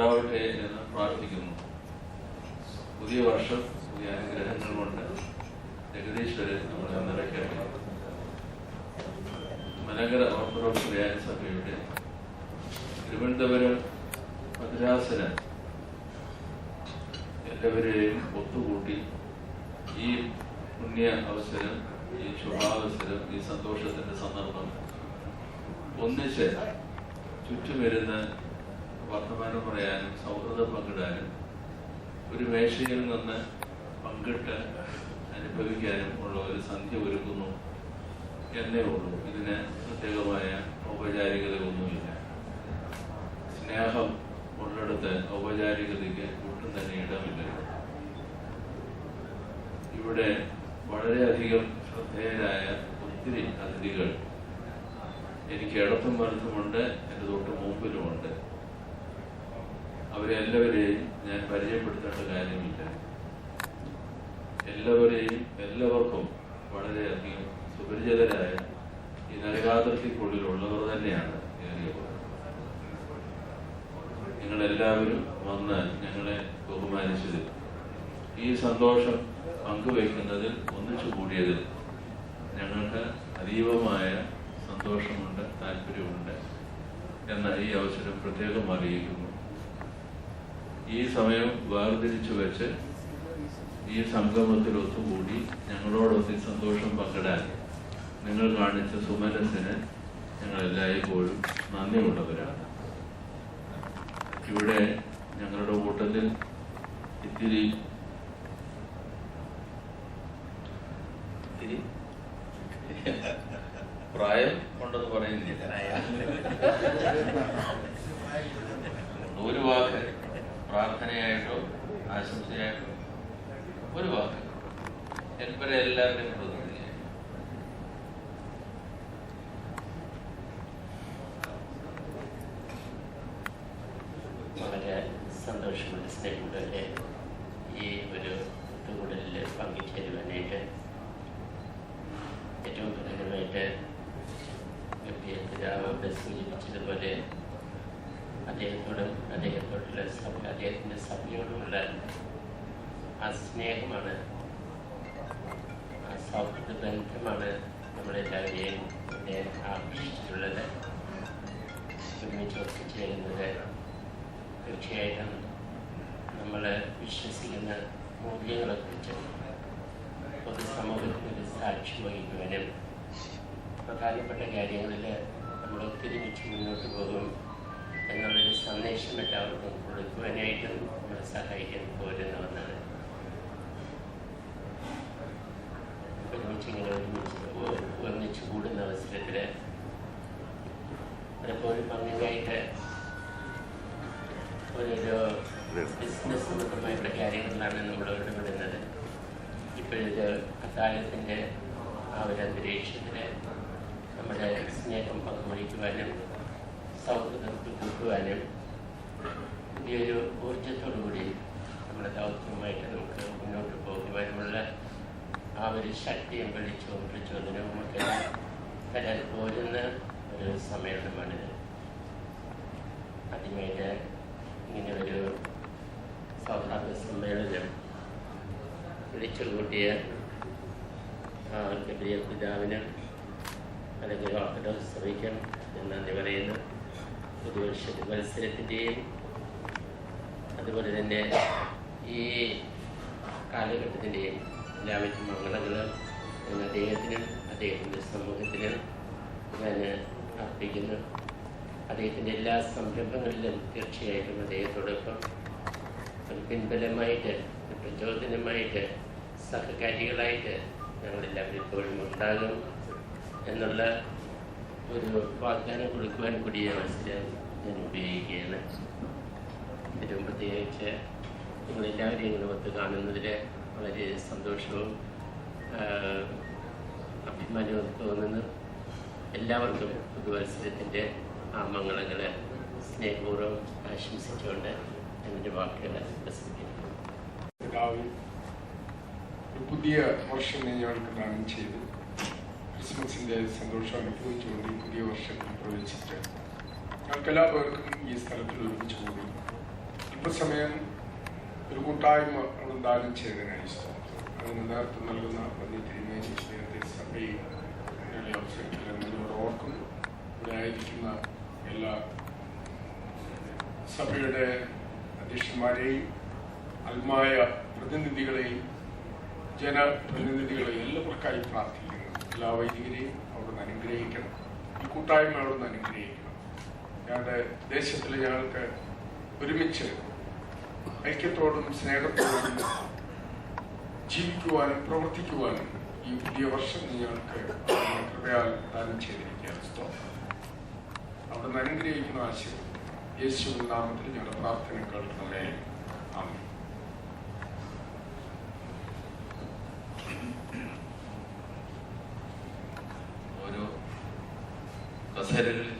ഉണ്ടാവട്ടെ എന്ന് പ്രാർത്ഥിക്കുന്നു. പുതിയ വർഷം പുതിയ അനുഗ്രഹങ്ങൾ കൊണ്ട് ജഗദീശ്വരൻ നമ്മളെ നിറയ്ക്കട്ടെ മലങ്കര ഓർത്തഡോക്സ് വ്യായ സഭയുടെ തിരുവനന്തപുരം മദ്രാസന എല്ലാവരെയും ഒത്തുകൂട്ടി ഈ പുണ്യ അവസരം ഈ ശുഭാവസരം ഈ സന്തോഷത്തിന്റെ സന്ദർഭം ഒന്നിച്ച് ചുറ്റുമിരുന്ന് വർത്തമാനം പറയാനും സൗഹൃദം പങ്കിടാനും ഒരു മേശയിൽ നിന്ന് പങ്കിട്ട് അനുഭവിക്കാനും ഉള്ള ഒരു സന്ധ്യ ഒരുക്കുന്നു എന്നേ ഉള്ളൂ. ഇതിന് പ്രത്യേകമായ ഔപചാരികതയൊന്നുമില്ല. സ്നേഹം ഉള്ളിടത്ത് ഔപചാരികതയ്ക്ക് ഒട്ടും തന്നെ ഇടമില്ല. ഇവിടെ വളരെയധികം ശ്രദ്ധേയരായ ഒത്തിരി അതിഥികൾ എനിക്ക് ഇടത്തും വലത്തുമുണ്ട് എന്റെ തൊട്ട് അവരെല്ലാവരെയും ഞാൻ പരിചയപ്പെടുത്തേണ്ട കാര്യമില്ല. എല്ലാവരെയും എല്ലാവർക്കും വളരെയധികം സുപരിചിതരായ ഈ നരകാതിർത്തിക്കുള്ളിലുള്ളവർ തന്നെയാണ് നിങ്ങളെല്ലാവരും വന്ന് ഞങ്ങളെ ബഹുമാനിച്ചതിൽ ഈ സന്തോഷം പങ്കുവയ്ക്കുന്നതിൽ ഒന്നിച്ചു കൂടിയതിൽ ഞങ്ങൾക്ക് അതീവമായ സന്തോഷമുണ്ട് താല്പര്യമുണ്ട് എന്ന ഈ അവസരം പ്രത്യേകം അറിയിക്കുന്നു. ഈ സമയം വേർതിരിച്ചു വെച്ച് ഈ സംഗമത്തിൽ ഒത്തുകൂടി ഞങ്ങളോടൊത്തി സന്തോഷം പങ്കിടാൻ നിങ്ങൾ കാണിച്ച സുമനസിന് ഞങ്ങൾ എല്ലായ്പ്പോഴും നന്ദിയുള്ളവരാണ്. ഇവിടെ ഞങ്ങളുടെ കൂട്ടത്തിൽ ഇത്തിരി ഇത്തിരി പ്രായം ഉണ്ടെന്ന് പറയുന്നില്ല? ഒരു വാക്ക് പ്രാർത്ഥനയായിട്ടോ ആശംസയായിട്ടോ ഒരു വാക്ക്. ഇവരെ എല്ലാവരുടെയും പ്രതിനിധിയായി വളരെ സന്തോഷമുണ്ട് സ്നേഹമുള്ളവരെ ഈ ഒരു ഒത്തുകൂടലിൽ പങ്കുചേരുവാനായിട്ട് ഏറ്റവും പ്രധാനമായിട്ട് ഗംഭീര പിതാവ് സൂചിപ്പിച്ചതുപോലെ അദ്ദേഹത്തോടും അദ്ദേഹത്തോടുള്ള അദ്ദേഹത്തിന്റെ സഭയോടുമുള്ള ആ സ്നേഹമാണ് ആ സൗഹൃദ ബന്ധമാണ് നമ്മളെല്ലാവരെയും ഇവിടെ ആകർഷിച്ചിട്ടുള്ളത്. ഒരുമിച്ച് ഒത്തുചേരുന്നത് തീർച്ചയായിട്ടും നമ്മൾ വിശ്വസിക്കുന്ന മൂല്യങ്ങളെക്കുറിച്ചും പൊതുസമൂഹത്തിന് സാക്ഷ്യം വഹിക്കുവാനും പ്രധാനപ്പെട്ട കാര്യങ്ങളിൽ നമ്മൾ ഒത്തിരി മുന്നോട്ട് പോകും. എന്നുള്ളൊരു സന്ദേശം എല്ലാവർക്കും കൊടുക്കുവാനായിട്ടും നമ്മളെ സഹായിക്കാൻ പോരുന്നതെന്നാണ് ഒരുമിച്ച് ഇങ്ങനെ ഒരുമിച്ച് ഒന്നിച്ചു കൂടുന്ന അവസരത്തിൽ പലപ്പോഴും അങ്ങനെയായിട്ട് ഓരോരോ ബിസിനസ് സംബന്ധമായിട്ടുള്ള കാര്യങ്ങളിലാണ് നമ്മൾ ഇടപെടുന്നത്. ഇപ്പോഴൊരു കഥാലയത്തിന്റെ ആ ഒരു അന്തരീക്ഷത്തിൽ നമ്മുടെ സ്നേഹം പങ്കുവയ്ക്കുവാനും സൗഹൃദം കൊടുക്കുവാനും ഈ ഒരു ഊർജത്തോടുകൂടി നമ്മുടെ ദൗത്യവുമായിട്ട് നമുക്ക് മുന്നോട്ട് പോകുവാനുമുള്ള ആ ഒരു ശക്തിയും വെളിച്ചവും പ്രചോദനവും ഒക്കെ തരാൻ പോരുന്ന ഒരു സമ്മേളനമാണിത്. ആദ്യമായിട്ട് ഇങ്ങനെ ഒരു സൗഹാർദ്ദ സമ്മേളനം വിളിച്ചു കൂട്ടിയ ഗബ്രിയ പിതാവിന് അല്ലെങ്കിൽ ഓർത്തഡോക്സ് സഭയ്ക്കും നന്ദി പറയുന്നു. പുതുവർഷ മത്സരത്തിന്റെയും അതുപോലെ തന്നെ ഈ കാലഘട്ടത്തിന്റെയും എല്ലാവിധ മംഗളങ്ങളും അദ്ദേഹത്തിനും അദ്ദേഹത്തിന്റെ സമൂഹത്തിനും ഞാൻ അർപ്പിക്കുന്നു. അദ്ദേഹത്തിന്റെ എല്ലാ സംരംഭങ്ങളിലും തീർച്ചയായിട്ടും അദ്ദേഹത്തോടൊപ്പം ഒരു പിൻബലമായിട്ട് ഒരു പ്രചോദനമായിട്ട് സഹകാരികളായിട്ട് ഞങ്ങളെല്ലാവരും ഇപ്പോഴും ഉണ്ടാകും എന്നുള്ള ഒരു വാഗ്ദാനം കൊടുക്കുവാൻ കൂടിയ അവസരം ഞാൻ ഉപയോഗിക്കുകയാണ്. ഏറ്റവും പ്രത്യേകിച്ച് നിങ്ങളെല്ലാവരെയും ഇങ്ങനെ ഒത്ത് കാണുന്നതിൽ വളരെ സന്തോഷവും അഭിമാനവും തോന്നുന്നു. എല്ലാവർക്കും പുതുവത്സരത്തിന്റെ ആ മംഗളങ്ങൾ സ്നേഹപൂർവം ആശംസിച്ചുകൊണ്ട് എന്റെ വാക്കുകൾ പ്രസംഗിക്കുന്നു. പുതിയ വർഷം ചെയ്തു ചെയ്ത്. ക്രിസ്മസിന്റെ സന്തോഷം അനുഭവിച്ചുകൊണ്ട് പുതിയ വർഷത്തിൽ പ്രവേശിച്ച് ഞങ്ങൾക്ക് എല്ലാവർക്കും ഈ സ്ഥലത്തിൽ ഒരുമിച്ച് കൂടി അല്പസമയം ഒരു കൂട്ടായ്മ ദാനം ചെയ്തതിനായി നേതൃത്വം നൽകുന്ന നേരത്തെ സഭയിൽ അവസരത്തിൽ ഓർക്കുന്നു ഇവിടെയായിരിക്കുന്ന എല്ലാ സഭയുടെ അധ്യക്ഷന്മാരെയും അൽമായ പ്രതിനിധികളെയും ജനപ്രതിനിധികളെയും എല്ലാവർക്കായി പ്രാർത്ഥിക്കുന്നു എല്ലാ വൈദികരെയും അവിടുന്ന് അനുഗ്രഹിക്കണം. ഈ കൂട്ടായ്മ അവിടുന്ന് അനുഗ്രഹിക്കണം. ഞങ്ങളുടെ ദേശത്തിൽ ഞങ്ങൾക്ക് ഒരുമിച്ച് ഐക്യത്തോടും സ്നേഹത്തോടും ജീവിക്കുവാനും പ്രവർത്തിക്കുവാനും ഈ പുതിയ വർഷം ഞങ്ങൾക്ക് കൃപയാൽ ദാനം ചെയ്തിരിക്കുകയാണ്. സ്തോത്രം. അവിടുന്ന് അനുഗ്രഹിക്കുന്ന ആശയം. യേശുവിൻ നാമത്തിൽ ഞങ്ങളുടെ പ്രാർത്ഥന കേൾക്കുന്നേ ആമേൻ. it